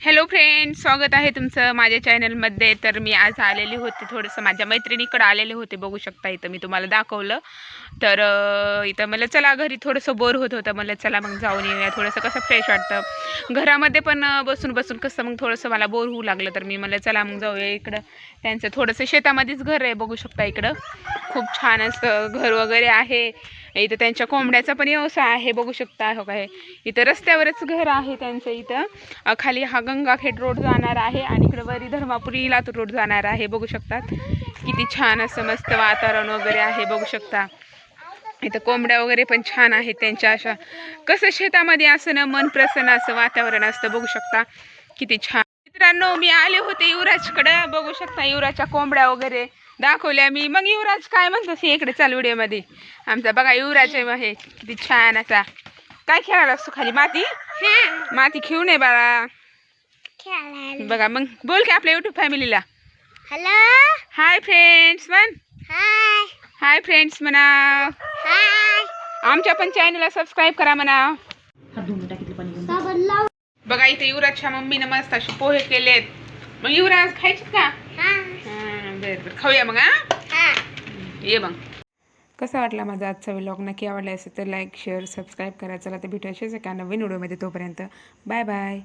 Hello friend स्वागत आहे तुमचं माझ्या चॅनलमध्ये तर मी आज आलेली होते थोडंसं माझ्या मैत्रिणीकडं आलेले होते बघू शकता इथं मी तुम्हाला दाखवलं. तर इथं मला चला घरी थोडंसं बोर होत होतं मला चला मग जाऊन येऊया थोडंसं कसं फ्रेश वाटतं. घरामध्ये पण बसून बसून कसं मग थोडंसं मला बोर होऊ लागलं. तर मी मला चला मग जाऊया इकडं. त्यांचं थोडंसं शेतामध्येच घर आहे बघू शकता इकडं. खूप छान असं घर वगैरे आहे. इथं त्यांच्या कोंबड्याचा पण व्यवसाय आहे बघू शकता हो. काय इथं रस्त्यावरच घर आहे त्यांचं इथं. खाली हा गंगाखेड रोड जाणार आहे आणि इकडं वरी धर्मापुरी लातूर रोड जाणार आहे बघू शकतात. किती छान असं मस्त वातावरण वगैरे आहे बघू शकता. इथं कोंबड्या वगैरे पण छान आहेत त्यांच्या अशा. कसं शेतामध्ये असं ना मन प्रसन्न असं वातावरण असतं बघू शकता. किती छान मित्रांनो मी आले होते युवराजकडं. बघू शकता युवराजच्या कोंबड्या वगैरे दाखवल्या मी. मग युवराज काय म्हणतोस हे इकडे चालू व्हिडिओमध्ये? आमचा बघा युवराज आहे आहे किती छान असा. काय खेळायला असतो खाली? माती? माती खेळू नये बाळा. बघा मग बोल की आपल्या युट्यूब फॅमिलीला हॅलो? हाय फ्रेंड्स म्हण. हाय हाय फ्रेंड्स म्हणा हाय आमच्या पण चॅनलला सबस्क्राईब करा म्हणा बघा इथे युवराजच्या मम्मीनं मस्त असे पोहे केलेत. मग युवराज खायचे का? हा. हां बरं बरं. खाऊया मग हा? हा. ये मग. कसा वाटला माझा आजचा व्लॉग नक्की आवडला असेल तर लाईक शेअर सबस्क्राईब करा. चला तर भेटू असेच एका नवीन व्हिडिओमध्ये तोपर्यंत. Bye bye